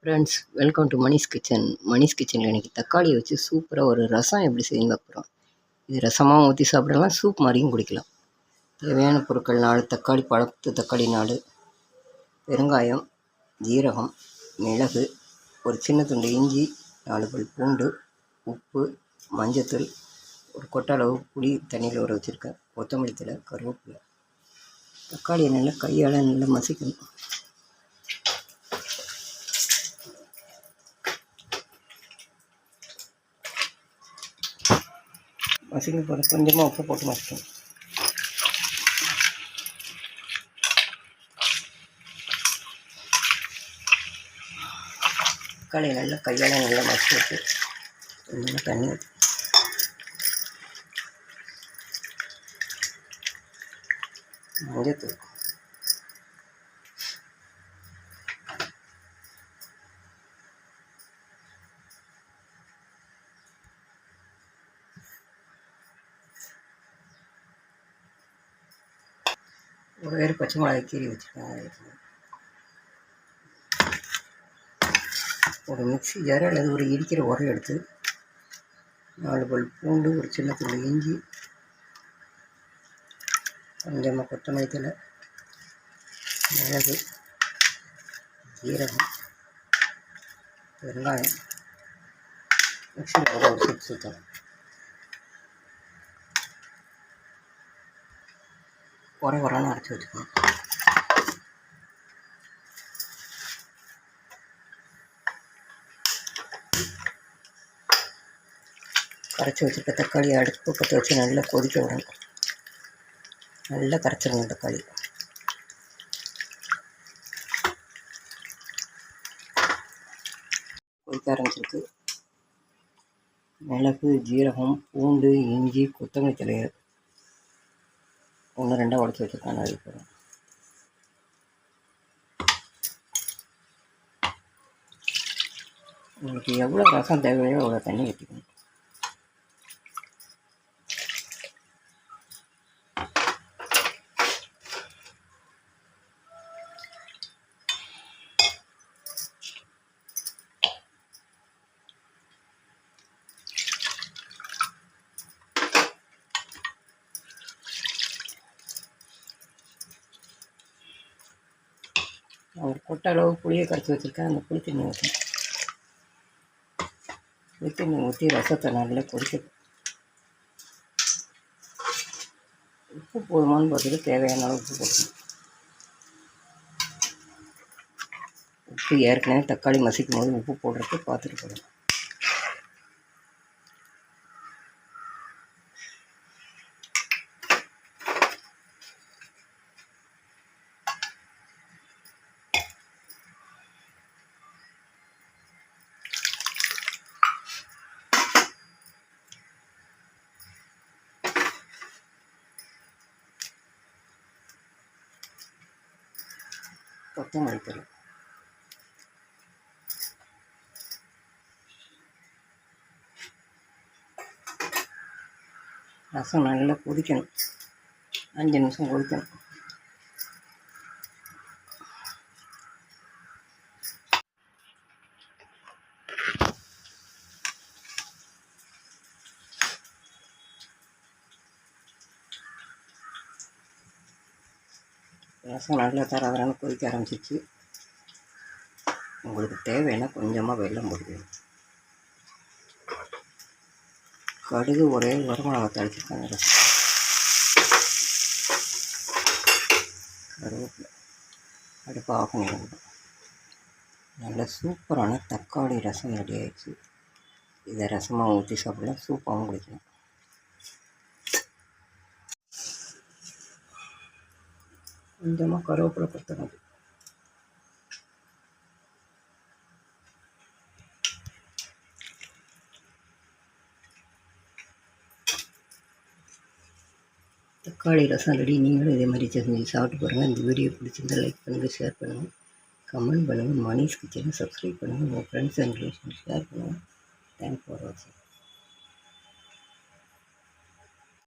Friends welcome to Manish kitchen Manish கிச்சனில் இன்றைக்கி தக்காளியை வச்சு சூப்பராக ஒரு ரசம் எப்படி செய்யணும் பார்க்குறோம் இது ரசமாக ஊற்றி சாப்பிடலாம் சூப் மாதிரியும் குடிக்கலாம். தேவையான பொருட்கள் நாலு தக்காளி பழத்து தக்காளி நாலு பெருங்காயம் ஜீரகம் மிளகு ஒரு சின்ன துண்டு இஞ்சி நாலு பல் பூண்டு உப்பு மஞ்சத்தூள் ஒரு கொட்டை அளவு புளி தண்ணியில் ஊற வச்சுருக்கேன் கொத்தமல்லி தலை கருவேப்பிலை. தக்காளியை நல்லா கையால் நல்லா மசிக்கணும். மசிக்க போகிற கொஞ்சமாக உப்பு போட்டு மசிக்கணும். தக்காளியை நல்லா கையால் நல்லா மசிச்சு நல்லா தண்ணி ஊற்றி ஒரு வேறு பச்சை மிளகாய் கீறி வச்சுருக்கேன் ஒரு மிக்சி ஜார் அல்லது ஒரு இடிக்கிற உரம் எடுத்து நாலு பல் பூண்டு ஒரு சின்ன துண்டு இஞ்சி கொஞ்சமாக கொத்தமல்லி தலை மிளகு ஜீரகம் வெங்காயம் மிக்ஸியில் போட ஒரு சிப்ஸ் சுற்றணும் உரை உரம்னு அரைச்சி வச்சுக்கணும். அரைச்சி வச்சுருக்க தக்காளி அடுப்பு பற்ற வச்சு நல்லா கொதிக்க விடணும். நல்லா கரைச்சிருங்க தக்காளி கொதிக்க ஆரம்பிச்சிருக்கு. மிளகு ஜீரகம் பூண்டு இஞ்சி கொத்தமல்லி தலையை ஒன்று ரெண்டாக உடச்சி வச்சுருக்காங்க அது உங்களுக்கு எவ்வளோ ரசம் தேவையோ அவ்வளோ தண்ணி ஊற்றிக்கணும் ஒரு கொட்டை அளவு புளியை கரைச்சி வச்சுருக்கேன். அந்த புளி தண்ணி ஊற்றணும் புளி தண்ணி ஊற்றி ரசத்தை நல்லா கொதிக்க உப்பு போதுமானு பார்த்துட்டு தேவையான அளவு உப்பு போடணும் உப்பு ஏற்கனவே தக்காளி மசிக்கும் போது உப்பு போடுறதுக்கு பார்த்துட்டு போடணும் கொத்தமல்லி தழை ரசம் நல்லா கொதிக்கணும். அஞ்சு நிமிஷம் கொதிக்கணும். ரசம் நல்லா தரதரான்னு கொதிக்க ஆரம்பிச்சிச்சு உங்களுக்கு தேவைன்னா கொஞ்சமாக வெள்ளம் போட்டுக்கணும் கடுகு ஒரே வரமிளகா தழிச்சிருக்காங்க ரசம் கருவேப்பிலை. அடுப்பு ஆஃப் பண்ணிடணும் நல்ல சூப்பரான தக்காளி ரசம் ரெடி ஆயிடுச்சு. இதை ரசமாக ஊற்றி சாப்பிடலாம். சூப்பாகவும் குடிக்கலாம். கொஞ்சமாக கருவேப்பிலை கொத்தணும் தக்காளி ரசம் ரெடி. நீங்களும் இதே மாதிரி செஞ்சு சாப்பிட்டு பாருங்கள் இந்த வீடியோ பிடிச்சிருந்தால் லைக் பண்ணுங்கள் ஷேர் பண்ணுங்கள் கமெண்ட் பண்ணுங்கள் மணிஷ் கிச்சனை சப்ஸ்கிரைப் பண்ணுங்கள் உங்கள் ஃப்ரெண்ட்ஸ் அண்ட் ரிலேஷன் ஷேர் பண்ணுங்கள் தேங்க்ஸ் ஃபார் வாட்சிங்